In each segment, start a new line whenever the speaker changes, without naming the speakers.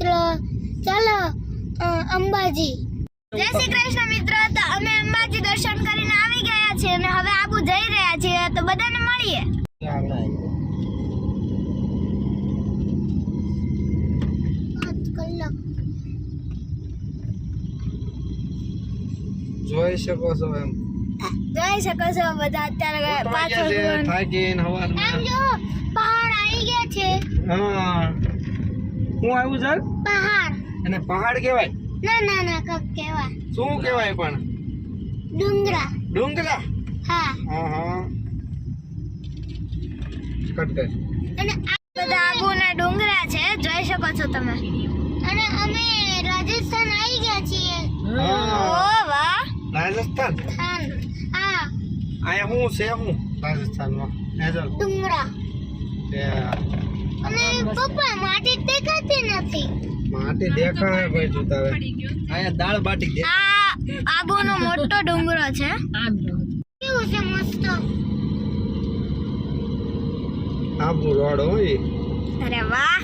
મિત્રો. ચાલો અંબાજી. જય શ્રી કૃષ્ણ મિત્રો. તો અમે અંબાજી દર્શન કરીને આવી ગયા છીએ અને હવે આબુ જઈ રહ્યા છીએ. તો બધાને મળીએ.
જોઈ શકો છો એમ.
જોઈ શકો છો બધા અત્યારે પાછળ.
થાકીને
એમ જો પહાડ આવી ગયા છે.
હા. હું આવું સર
પહાડ.
અને પહાડ કહેવાય?
ના ના ના કક કહેવાય.
શું કહેવાય પણ?
ડુંગરા.
ડુંગરા?
હા.
હા હા કટ કર.
અને આ બધા આબુના ડુંગરા છે જોઈ શકો છો તમે. અને અમે રાજસ્થાન આવી ગયા છીએ.
હા.
ઓ વાહ.
રાજસ્થાન?
હા. આ
હું શું છે શું રાજસ્થાનમાં.
ડુંગરા. અને પપ્પા માટી દેખાતી નથી.
માટી દેખાય ભાઈ જોતા હવે અહીંયા દાળ બાટી દે.
આ આબુનો મોટો ડુંગરો છે. કેવું છે મસ્ત?
આબુ રોડ હોય.
અરે વાહ.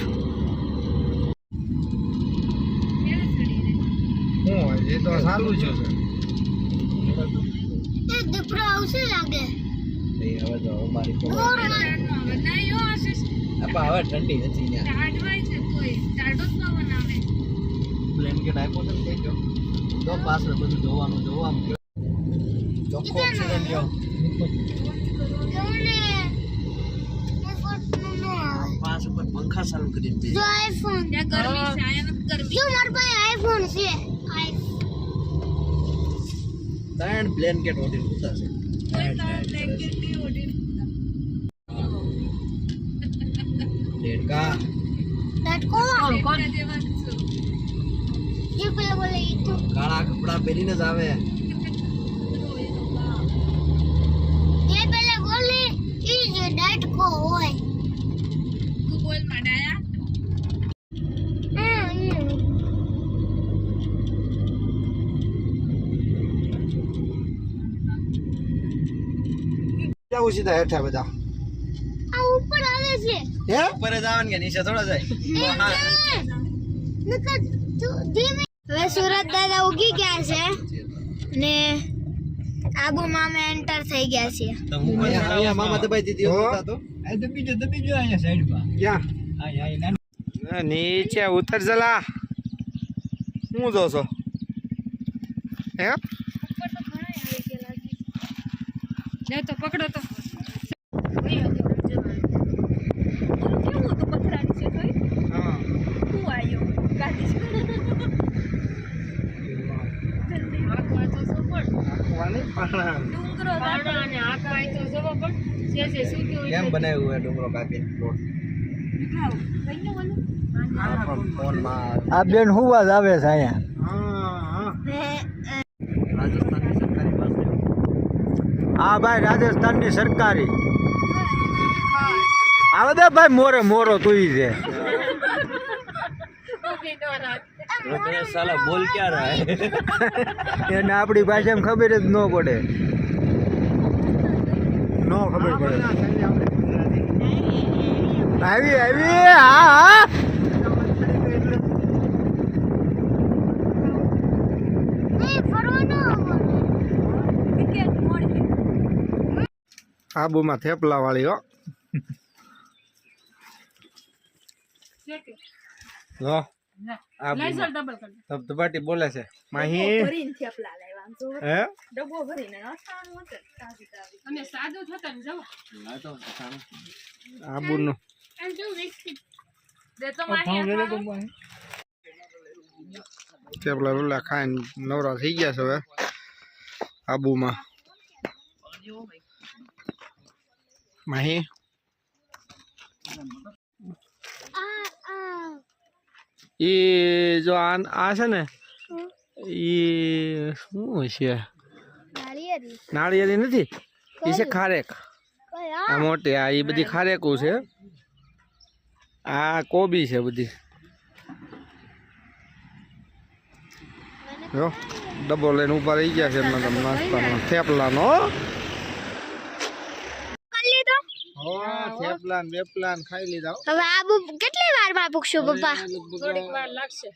હું એ તો સારું છે.
દીપડો આવશે લાગે.
નહીં હવે તો અમારી
ઓર
આપા હવે ઠંડી નથી ત્યાં. બ્લેન્કેટ આપ્યો છે ને કઈ ગયો તો પાછળ બધું જોવાનું જોવાનું ચોખ્ખો
નો
પાંચ ઉપર પંખા ચાલુ કરી દે
જો આઈફોન. જો મારા પાસે આઈફોન છે. આઈફોન
ત્રણ બ્લેન્કેટ ઓઢી ઉતા છે દેડકા
that કોણ જે પેલા બોલે ઈ તો
કાળા કપડા પહેરીને જ આવે
જે પેલા બોલે ઈ જે ડટકો હોય હમ,
જાવું સીધા હેઠા બધા
આ ઉપર આવે છે.
હે? ઉપર જ આવે ને કે નીચે થોડા જાય?
હવે સુરત દાદા ઉગી ગયા છે ને આબુમાં મામા એન્ટર થઈ ગયા
છે. અહીંયા મામા દબાઈ દીધી હોતા તો. આ દબી જો દબી જો અહીંયા સાઈડમાં ક્યાં? નીચે ઉતર જલા. હું જોશો હે?
તો પકડો તો
હા આખવાની પાણા. કેમ બનાવ્યું હે ડુંગરો કાપી? પ્લોટ ફોનમાં
આ બેન હું વાત આવે છે અહીંયા.
હા
ને, અ,
આ ભાઈ રાજસ્થાનની સરકારી. આવે દે ભાઈ મોરે મોરો તું છે
સાલા બોલ ક્યાં રહે?
એને આપણી ભાષામાં ખબર જ ન પડે. ન ખબર પડે. આવી આવી હા હા.
આબુમાં થેપલા વાળી હો. ધબધબાટી બોલે છે. માહી. હે?
અને સાદું થતા ને જવા
આબુનું
દે તો માહી
થેપલા રોલા ખાઈને નવરા થઈ ગયા છે હવે. આબુમાં. માહી. ઈ જો આ આ છે ને એ શું છે
નાળિયેરી.
નથી એ છે ખારેક. આ મોટી આ એ બધી ખારેકું છે. આ કોબી છે બધી. જો ડબ્બો લઈને ઊભા રહી ગયા છે એમના તમે નાસ્તાનો થેપલાનો
કરી લીધો?
થેપલા ને વેપલા ને ખાઈ લીધા
હવે આબુ કેટલી વારમાં પૂછશું પપ્પા
થોડીક વાર લાગશે.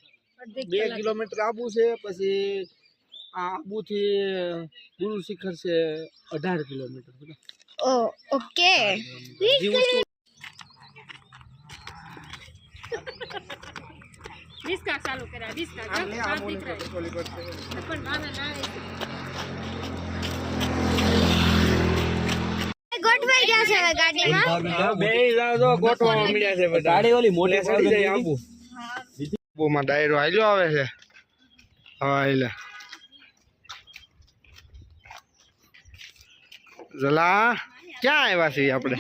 બે કિલોમીટર આબુ છે પછી આ આબુથી ગુરુ શિખર છે અઢાર કિલોમીટર
ઓ ઓકે.
ડિસ્કા ચાલુ કર્યા ડિસ્કા. પણ નાના નાના
ગોઠવાઈ ગયા છે હવે ગાડીમાં.
બે તો ગોઠવા મળ્યા છે ગાડી ઓલી મોટી પડી જાય આબુ. આબુમાં ડાયરો હાલ્યો આવે છે. હા એટલે જલા ક્યાં આવ્યા છીએ આપણે?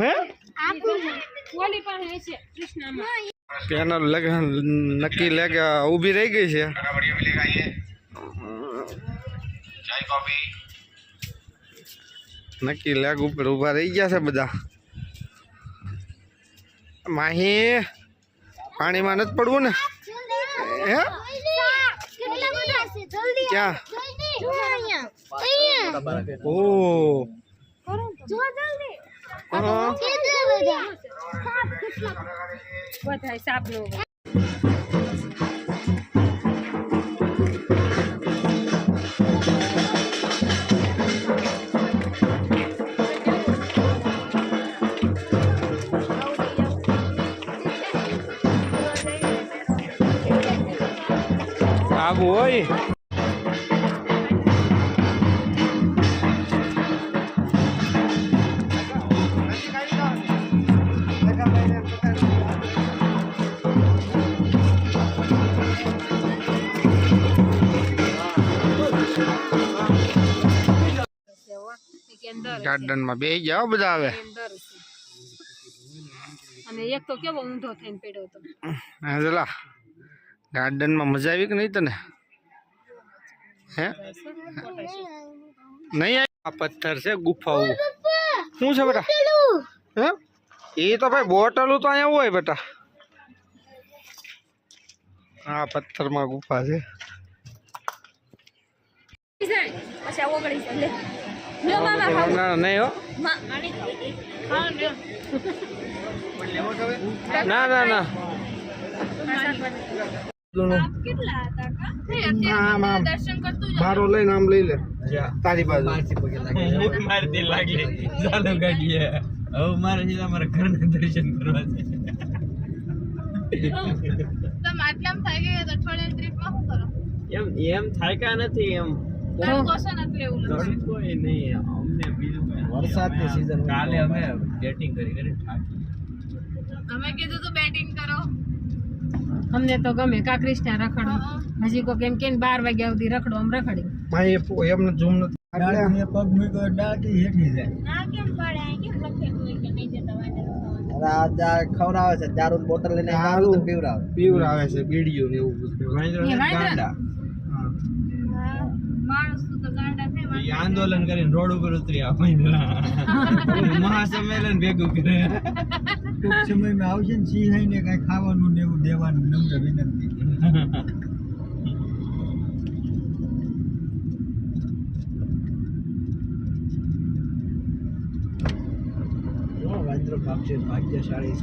હે?
ઓલી પાસે છે કૃષ્ણમાં.
પેનલ લગન નક્કી લેગ ઊભી રહી ગઈ છે. નક્કી લેગ ઉપર ઊભા રહી ગયા છે બધા. માહી પાણીમાં નથી પડવું ને? હે? ક્યાં? ઓ.
કેટલા બધા
આબુ હોય
એક અંદર
ગાર્ડનમાં બે જાઓ બધા આવે
અંદર છે અને એક તો કેવો ઊંધો થઈને પડ્યો હતો
હા જલા ગાર્ડનમાં મજા આવી કે નહીં તને? હે? નહીં આ પથ્થર છે ગુફાઓ. શું છે બેટા? હે? એ તો ભાઈ બોટલું તો અહીંયા હોય બેટા. આ પથ્થરમાં ગુફા છે. ના. ના ના.
કા?
મારો લઈને આમ લઈ લે. તારી બાજુ.
મારતી લાગી ચાલો ગાડીએ હવે મારે છે અમારા ઘરના દર્શન કરવા છે.
તમે આટલામાં થાય ગયા અઠવાડિયા ટ્રીપમાં શું કરો?
એમ એમ થાક્યા નથી એમ. કોઈ નહીં અમને બીજું વરસાદની સીઝન કાલે અમે બેટિંગ કરી કરી થાકી
તમે કીધું તો બેટિંગ કરો અમને તો ગમે કા કૃષ્ણા રખડો. હજી કોઈ કેમ કે બાર વાગ્યા સુધી રખડો આમ રખડી
એમને ઝૂમ નથી.
પગ મૂક્યો ડાકી હેઠી જાય.
આ કેમ પડે? કેમ લખેલું હોય કે નહીં જતા વાંધો
ખવડાવે છે દારૂ બોટલ લઈને
દારૂ
પીવડાવે.
પીવરાવે છે બીડીયું ને એવું
આંદોલન કરીને રોડ ઉપર ઉતરી મહાસંમેલન ભેગું કરે.
ટૂંક સમયમાં આવશે ને સિંહાઈને કઈ ખાવાનું ને એવું દેવાનું નમ્ર વિનંતી. વાંદરો ભાગશે ભાગ્યશાળી